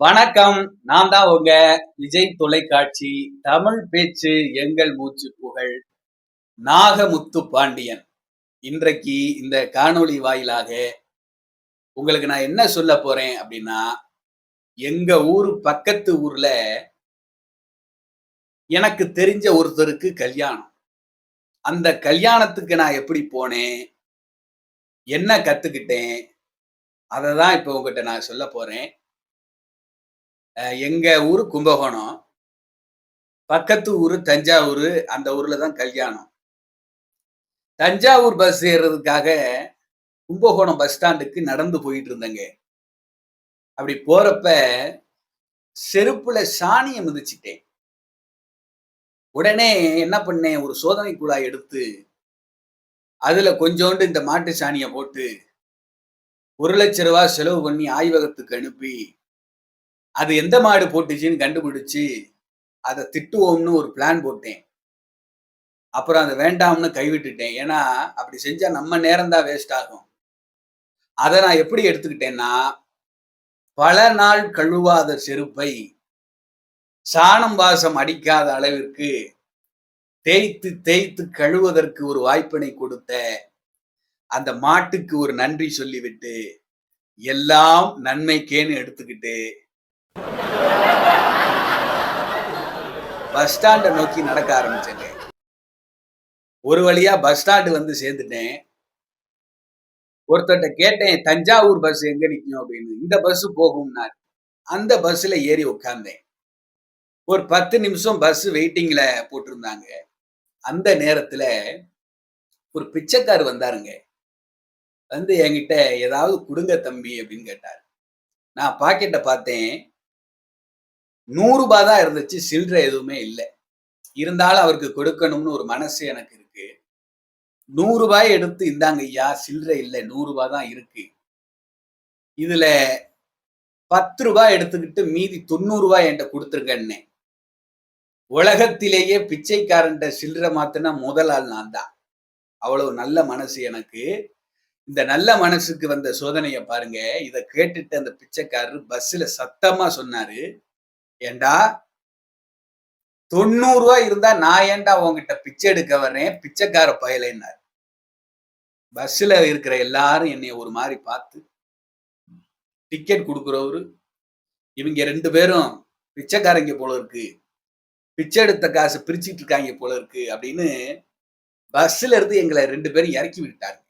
வணக்கம். நான் தான் உங்க விஜய் தொலைக்காட்சி தமிழ் பேச்சு எங்கள் மூச்சு புகழ் நாகமுத்து பாண்டியன். இன்றைக்கு இந்த காணொளி வாயிலாக உங்களுக்கு நான் என்ன சொல்ல போறேன் அப்படின்னா எங்க ஊர் பக்கத்து ஊர்ல எனக்கு தெரிஞ்ச ஒருத்தருக்கு கல்யாணம். அந்த கல்யாணத்துக்கு நான் எப்படி போனேன் என்ன கத்துக்கிட்டேன் அதை தான் இப்போ உங்ககிட்ட நான் சொல்ல போறேன். எங்க ஊரு கும்பகோணம். பக்கத்து ஊரு தஞ்சாவூர் அந்த ஊர்ல தான் கல்யாணம். தஞ்சாவூர் பஸ் ஏறுறதுக்காக கும்பகோணம் பஸ் ஸ்டாண்டுக்கு நடந்து போயிட்டு இருந்தேங்க. அப்படி போறப்ப செருப்புல சாணியை மிதிச்சிட்டேன். உடனே என்ன பண்ணேன் ஒரு சோதனை குழாய் எடுத்து அதுல கொஞ்சோண்டு இந்த மாட்டு சாணியை போட்டு ஒரு லட்ச ரூபா செலவு பண்ணி ஆய்வகத்துக்கு அனுப்பி அது எந்த மாடு போட்டுச்சுன்னு கண்டுபிடிச்சு அதை திட்டுவோம்னு ஒரு பிளான் போட்டேன். அப்புறம் அதை வேண்டாம்னு கைவிட்டுட்டேன். ஏன்னா அப்படி செஞ்சா நம்ம நேரம் தான் வேஸ்ட் ஆகும். அதை நான் எப்படி எடுத்துக்கிட்டேன்னா பல நாள் கழுவாத செருப்பை சாணம் வாசம் அடிக்காத அளவிற்கு தேய்த்து தேய்த்து கழுவதற்கு ஒரு வாய்ப்பினை கொடுத்த அந்த மாட்டுக்கு ஒரு நன்றி சொல்லிவிட்டு எல்லாம் நன்மைக்கேன்னு எடுத்துக்கிட்டு பஸ் ஸ்டாண்டை நோக்கி நடக்க ஆரம்பிச்சேங்க. ஒரு வழியா பஸ் ஸ்டாண்டு வந்து சேர்ந்துட்டேன். ஒருத்தர்கிட்ட கேட்டேன் தஞ்சாவூர் பஸ் எங்க நிற்கும் அப்படின்னு. இந்த பஸ் போகும்னார். அந்த பஸ்ல ஏறி உட்கார்ந்தேன் ஒரு பத்து நிமிஷம் பஸ் வெயிட்டிங்ல போட்டிருந்தாங்க. அந்த நேரத்துல ஒரு பிச்சைக்கார் வந்தாருங்க. வந்து என்கிட்ட ஏதாவது கொடுங்க தம்பி அப்படின்னு கேட்டார். நான் பாக்கெட்டை பார்த்தேன். நூறு ரூபாய் தான் இருந்துச்சு சில்லற எதுவுமே இல்லை. இருந்தாலும் அவருக்கு கொடுக்கணும்னு ஒரு மனசு எனக்கு இருக்கு. நூறு ரூபாய் எடுத்து இந்தாங்க ஐயா சில்லற இல்லை நூறு ரூபாய் தான் இருக்கு. இதுல பத்து ரூபாய் எடுத்துக்கிட்டு மீதி தொண்ணூறு ரூபாய் என்கிட்ட கொடுத்துருக்கேன்னு உலகத்திலேயே பிச்சைக்காரன்ட்ட சில்லறை மாத்தினா முதல் ஆள் நான் தான். அவ்வளவு நல்ல மனசு எனக்கு. இந்த நல்ல மனசுக்கு வந்த சோதனையை பாருங்க. இதை கேட்டுட்டு அந்த பிச்சைக்காரர் பஸ்ஸில் சத்தமா சொன்னாரு. ஏண்டா? தொண்ணூறு ரூபாய் இருந்தா நான் ஏன்டா உங்ககிட்ட பிச்சை எடுக்க வர்றேன்? பிச்சைக்கார பயலைன்னார். பஸ்ல இருக்கிற எல்லாரும் என்னை ஒரு மாதிரி பார்த்து டிக்கெட் கொடுக்குறவரு இவங்க ரெண்டு பேரும் பிச்சைக்காரங்க போல இருக்கு. பிச்சை எடுத்த காசு பிரிச்சுட்டு இருக்காங்க போல இருக்கு அப்படின்னு பஸ்ல இருந்து எங்களை ரெண்டு பேரும் இறக்கி விட்டுட்டாரு.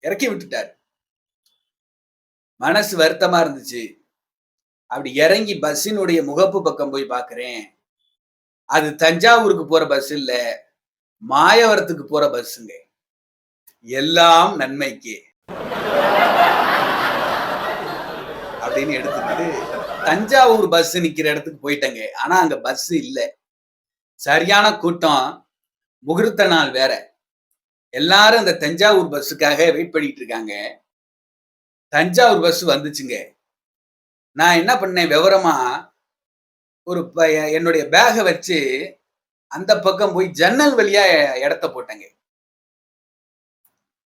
இறக்கி விட்டுட்டாரு. மனசு வருத்தமா இருந்துச்சு. அப்படி இறங்கி பஸ்ஸினுடைய முகப்பு பக்கம் போய் பார்க்குறேன் அது தஞ்சாவூருக்கு போற பஸ் இல்ல மாயவரத்துக்கு போற பஸ்ஸுங்க எல்லாம் நன்மைக்கு. அப்படின்னு எடுத்துக்கிட்டு தஞ்சாவூர் பஸ் நிக்கிற இடத்துக்கு போயிட்டேங்க. ஆனா அங்க பஸ் இல்லை. சரியான கூட்டம். முகூர்த்த நாள் வேற. எல்லாரும் அந்த தஞ்சாவூர் பஸ்ஸுக்காக வெயிட் பண்ணிட்டு இருக்காங்க. தஞ்சாவூர் பஸ் வந்துச்சுங்க. நான் என்ன பண்ணேன் விவரமா? ஒரு ப- என்னுடைய பேகை வச்சு அந்த பக்கம் போய் ஜன்னல் வழியா இடத்த போட்டேங்க.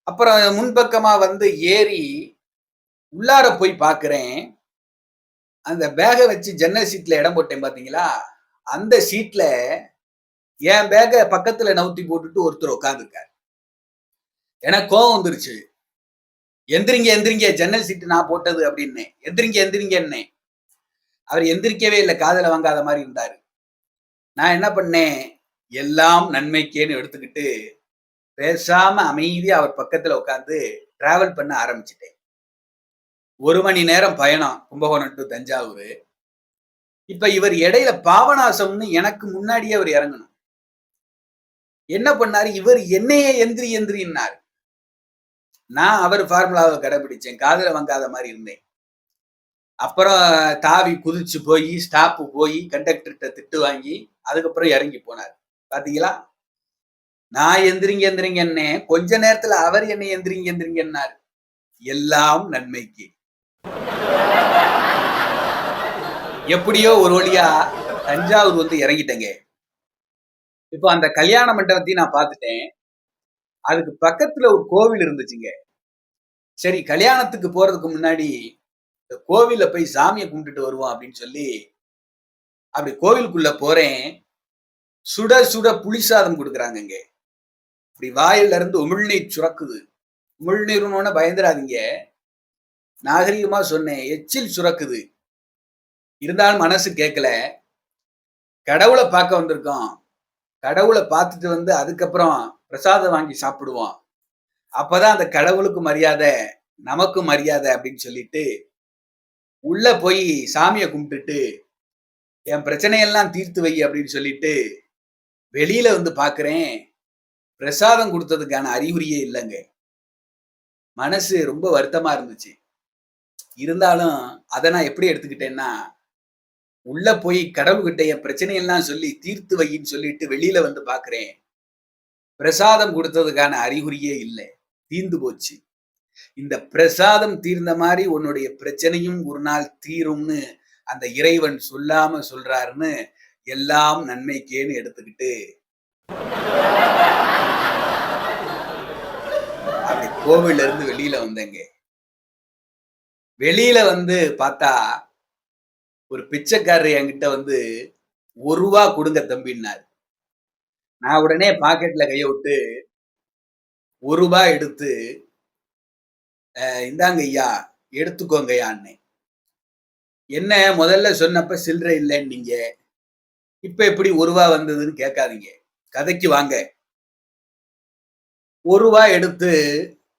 அப்புறம் முன்பக்கமா வந்து ஏறி உள்ளார போய் பார்க்குறேன் அந்த பேகை வச்சு ஜன்னல் சீட்ல இடம் போட்டேன் பாத்தீங்களா? அந்த சீட்ல என் பேகை பக்கத்துல நவுத்தி போட்டுட்டு ஒருத்தர் உட்காந்துருக்காரு எனக்கு கோவம் வந்துருச்சு. எந்திரிங்க எந்திரிங்க ஜன்னல் சீட்டு நான் போட்டது அப்படின்னு. எந்திரிங்க எந்திரிங்கன்னே அவர் எந்திரிக்கவே இல்லை காதல வாங்காத மாதிரி இருந்தாரு. நான் என்ன பண்ணேன்? எல்லாம் நன்மைக்கேன்னு எடுத்துக்கிட்டு பேசாம அமைதியா அவர் பக்கத்துல உட்காந்து டிராவல் பண்ண ஆரம்பிச்சிட்டேன். ஒரு மணி நேரம் பயணம் கும்பகோணம் டு தஞ்சாவூர். இப்ப இவர் இடையில பாவநாசம்னு எனக்கு முன்னாடியே அவர் இறங்கணும். என்ன பண்ணாரு? இவர் என்னையே எந்திரி எந்திரின்னாரு. நான் அவர் ஃபார்முலாவை கடைபிடிச்சேன் காதல வாங்காத மாதிரி இருந்தேன். அப்புறம் தாவி குதிச்சு போய் ஸ்டாப்பு போய் கண்டக்டர்கிட்ட திட்டு வாங்கி அதுக்கப்புறம் இறங்கி போனார். பாத்தீங்களா? நான் எந்திரிங்க எந்திரிங்கன்னே கொஞ்ச நேரத்துல அவர் என்னை எந்திரிங்க எந்திரிங்கன்னாரு எல்லாம் நன்மைக்கு. எப்படியோ ஒரு வழியா தஞ்சாவூர் வந்து இறங்கிட்டேங்க. இப்போ அந்த கல்யாண மண்டபத்தையும் நான் பார்த்துட்டேன். அதுக்கு பக்கத்துல ஒரு கோவில் இருந்துச்சுங்க. சரி கல்யாணத்துக்கு போறதுக்கு முன்னாடி இந்த கோவில்ல போய் சாமியை கும்பிட்டுட்டு வருவோம் அப்படின்னு சொல்லி அப்படி கோவிலுக்குள்ள போறேன். சுட சுட புளிசாதம் கொடுக்குறாங்க இங்க இப்படி வாயில இருந்து உமிழ்நீர் சுரக்குது. உமிழ்நீர்னு பயந்துராதீங்க நாகரிகமா சொன்னேன் எச்சில் சுரக்குது. இருந்தாலும் மனசு கேட்கல கடவுளை பார்க்க வந்திருக்கோம். கடவுளை பார்த்துட்டு வந்து அதுக்கப்புறம் பிரசாதம் வாங்கி சாப்பிடுவோம். அப்பதான் அந்த கடவுளுக்கு மரியாதை நமக்கு மரியாதை அப்படின்னு சொல்லிட்டு உள்ள போய் சாமியை கும்பிட்டுட்டு என் பிரச்சனையெல்லாம் தீர்த்து வை அப்படின்னு சொல்லிட்டு வெளியில வந்து பாக்குறேன். பிரசாதம் கொடுத்ததுக்கான அறிகுறியே இல்லைங்க. மனசு ரொம்ப வருத்தமா இருந்துச்சு. இருந்தாலும் அதை நான் எப்படி எடுத்துக்கிட்டேன்னா உள்ள போய் கடவுள்கிட்ட என் பிரச்சனையெல்லாம் சொல்லி தீர்த்து வையின்னு சொல்லிட்டு வெளியில வந்து பாக்குறேன். பிரசாதம் கொடுத்ததுக்கான அறிகுறியே இல்லை. தீர்ந்து போச்சு. இந்த பிரசாதம் தீர்ந்த மாதிரி உன்னுடைய பிரச்சனையும் ஒரு நாள் தீரும்னு அந்த இறைவன் சொல்லாம சொல்றாருன்னு எல்லாம் நன்மைக்கேன்னு எடுத்துக்கிட்டு அப்படி கோவில்ல இருந்து வெளியில வந்தேங்க. வெளியில வந்து பார்த்தா ஒரு பிச்சைக்காரர் என்கிட்ட வந்து ஒரு ரூபா கொடுங்க தம்பின்னாரு. நான் உடனே பாக்கெட்ல கையை விட்டு ஒரு ரூபாய் எடுத்து இந்தாங்க ஐயா எடுத்துக்கோங்க ஐயான்னு என்ன முதல்ல சொன்னப்ப சில்லற இல்லைன்னு நீங்க இப்ப எப்படி ஒரு ரூபா வந்ததுன்னு கேட்காதீங்க. கதைக்கு வாங்க. ஒரு ரூபாய் எடுத்து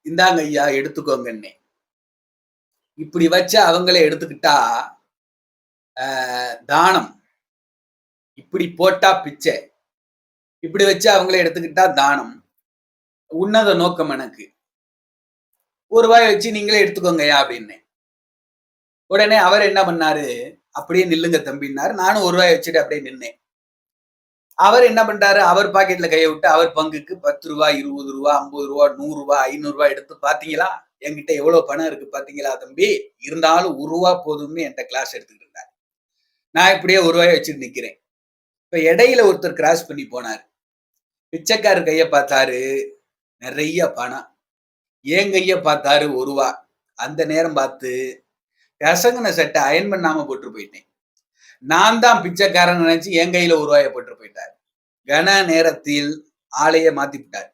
இந்தாங்க ஐயா எடுத்துக்கோங்கன்னு. இப்படி வச்சு அவங்களே எடுத்துக்கிட்டா தானம். இப்படி போட்டா பிச்சை. இப்படி வச்சு அவங்களே எடுத்துக்கிட்டா தானம். உன்னத நோக்கம் எனக்கு. ஒரு ரூபாய் வச்சு நீங்களே எடுத்துக்கோங்கய்யா அப்படின்னு. உடனே அவர் என்ன பண்ணாரு? அப்படியே நில்லுங்க தம்பின்னாரு. நானும் ஒரு ரூபாய் வச்சுட்டு அப்படியே நின்னேன். அவர் என்ன பண்றாரு? அவர் பாக்கெட்ல கையை விட்டு அவர் பங்குக்கு பத்து ரூபா இருபது ரூபா ஐம்பது ரூபா நூறு ரூபா ஐநூறு எடுத்து பாத்தீங்களா? என்கிட்ட எவ்வளவு பணம் இருக்கு பாத்தீங்களா தம்பி? இருந்தாலும் ஒரு ரூபா போதும்னு என்கிட்ட கிளாஸ் எடுத்துக்கிட்டு இருந்தார். நான் இப்படியே ஒரு ரூபாய் வச்சுட்டு நிக்கிறேன். இப்ப இடையில ஒருத்தர் கிராஸ் பண்ணி போனார். பிச்சைக்காரர் கைய பார்த்தாரு நிறைய பணம். ஏன் கைய பார்த்தாரு? ஒருவா அந்த நேரம் பார்த்து கசங்கின சட்டை அயன் பண்ணாம போட்டு போயிட்டேன். நான் தான் பிச்சைக்காரன் நினைச்சு என் கையில ஒரு ரூபாய போட்டு போயிட்டார். கன நேரத்தில் ஆளைய மாத்தி விட்டார்.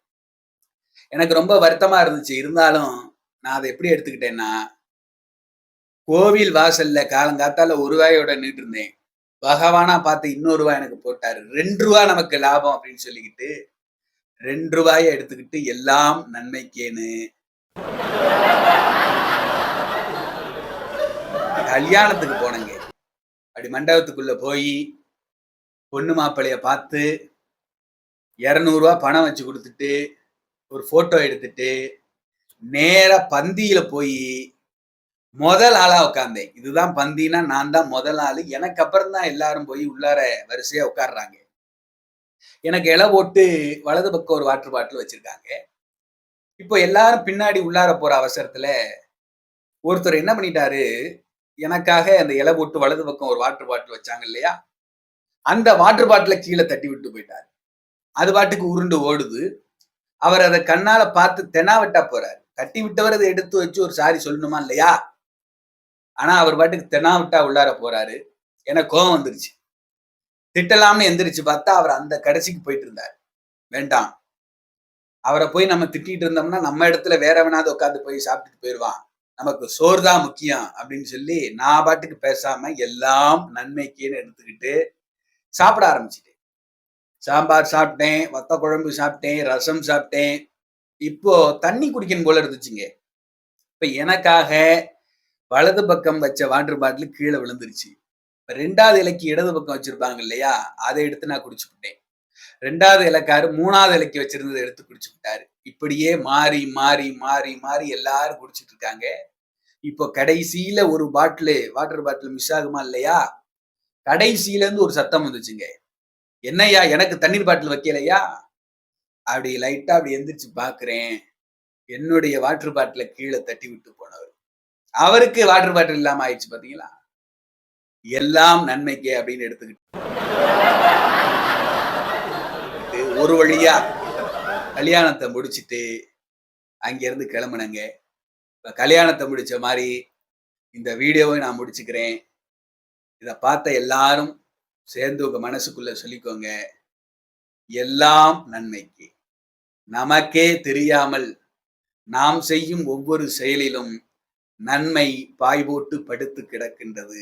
எனக்கு ரொம்ப வருத்தமா இருந்துச்சு. இருந்தாலும் நான் அதை எப்படி எடுத்துக்கிட்டேன்னா கோவில் வாசல்ல காலங்காத்தால ஒரு ரூபாயோட நின்று இருந்தேன். பகவானா பார்த்து இன்னொரு ரூபாய் எனக்கு போட்டாரு. ரெண்டு ரூபா நமக்கு லாபம் அப்படின்னு சொல்லிக்கிட்டு ரெண்டு ரூபாய எடுத்துக்கிட்டு எல்லாம் நன்மைக்கேன்னு கல்யாணத்துக்கு போனங்க. அப்படி மண்டபத்துக்குள்ள போய் பொண்ணு மாப்பிள்ளைய பார்த்து இரநூறுவா பணம் வச்சு கொடுத்துட்டு ஒரு போட்டோ எடுத்துட்டு நேராக பந்தியில போய் முதல் ஆளா உட்காந்தேன் இதுதான் பந்தினா நான் தான் முதல் ஆளு. எனக்கு அப்புறம் தான் எல்லாரும் போய் உள்ளார வரிசையா உட்காடுறாங்க எனக்கு இலை போட்டு வலது பக்கம் ஒரு வாட்டர் பாட்டில் வச்சிருக்காங்க. இப்போ எல்லாரும் பின்னாடி உள்ளார போற அவசரத்துல ஒருத்தர் என்ன பண்ணிட்டாரு? எனக்காக அந்த இலை போட்டு வலது பக்கம் ஒரு வாட்டர் பாட்டில் வச்சாங்க இல்லையா? அந்த வாட்டர் பாட்டில கீழே தட்டி விட்டு போயிட்டார். அது பாட்டுக்கு உருண்டு ஓடுது. அவர் அதை கண்ணால பார்த்து தெனாவட்டா போறாரு. தட்டி விட்டவர் அதை எடுத்து வச்சு ஒரு சாரி சொல்லணுமா இல்லையா? ஆனா அவர் பாட்டுக்கு தென்னாவிட்டா உள்ளார போறாரு. ஏன்னா கோபம் வந்துருச்சு. திட்டலாம்னு எந்திரிச்சு பார்த்தா அவர் அந்த கடைசிக்கு போயிட்டு இருந்தார். வேண்டாம். அவரை போய் நம்ம திட்டிட்டு இருந்தோம்னா நம்ம இடத்துல வேற வேணாவது உட்காந்து போய் சாப்பிட்டுட்டு போயிடுவான் நமக்கு சோறு தான் முக்கியம் அப்படின்னு சொல்லி நான் பாட்டுக்கு பேசாம எல்லாம் நன்மைக்குன்னு எடுத்துக்கிட்டு சாப்பிட ஆரம்பிச்சிட்டேன். சாம்பார் சாப்பிட்டேன் வத்த குழம்பு சாப்பிட்டேன் ரசம் சாப்பிட்டேன். இப்போ தண்ணி குடிக்கணும் போல இருந்துச்சுங்க. இப்ப எனக்காக வலது பக்கம் வச்ச வாட்டர் பாட்டில் கீழே விழுந்துருச்சு. ரெண்டாவது இலைக்கு இடது பக்கம் வச்சிருப்பாங்க இல்லையா? அதை எடுத்து நான் குடிச்சுக்கிட்டேன் ரெண்டாவது இலக்காரு மூணாவது இலைக்கு வச்சிருந்ததை எடுத்து குடிச்சுக்கிட்டாரு இப்படியே மாறி மாறி மாறி மாறி எல்லாரும் குடிச்சிட்டு இருக்காங்க. இப்போ கடைசியில ஒரு பாட்டிலு வாட்டர் பாட்டில் மிஸ் ஆகுமா இல்லையா? கடைசியில இருந்து ஒரு சத்தம் வந்துச்சுங்க. என்னையா எனக்கு தண்ணீர் பாட்டில் வைக்கலையா? அப்படி லைட்டா அப்படி எந்திரிச்சு பாக்குறேன். என்னுடைய வாட்டர் பாட்டில கீழே தட்டி விட்டு போனவர். அவருக்கு வாட்டர் பாட்டில் இல்லாம ஆயிடுச்சு பாத்தீங்களா? எல்லாம் நன்மைக்கு அப்படின்னு எடுத்துக்கிட்டு. ஒரு வழியா கல்யாணத்தை முடிச்சிட்டு அங்கிருந்து கிளம்புனங்க. கல்யாணத்தை முடிச்ச மாதிரி இந்த வீடியோவை நான் முடிச்சுக்கிறேன். இதை பார்த்த எல்லாரும் சேர்ந்து உங்க மனசுக்குள்ள சொல்லிக்கோங்க. எல்லாம் நன்மைக்கு. நமக்கே தெரியாமல் நாம் செய்யும் ஒவ்வொரு செயலிலும் நன்மை பாய் போட்டு படுத்து கிடக்கின்றது.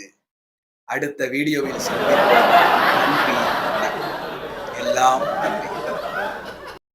அடுத்த வீடியோவில் சந்திப்போம். நன்றி எல்லாம்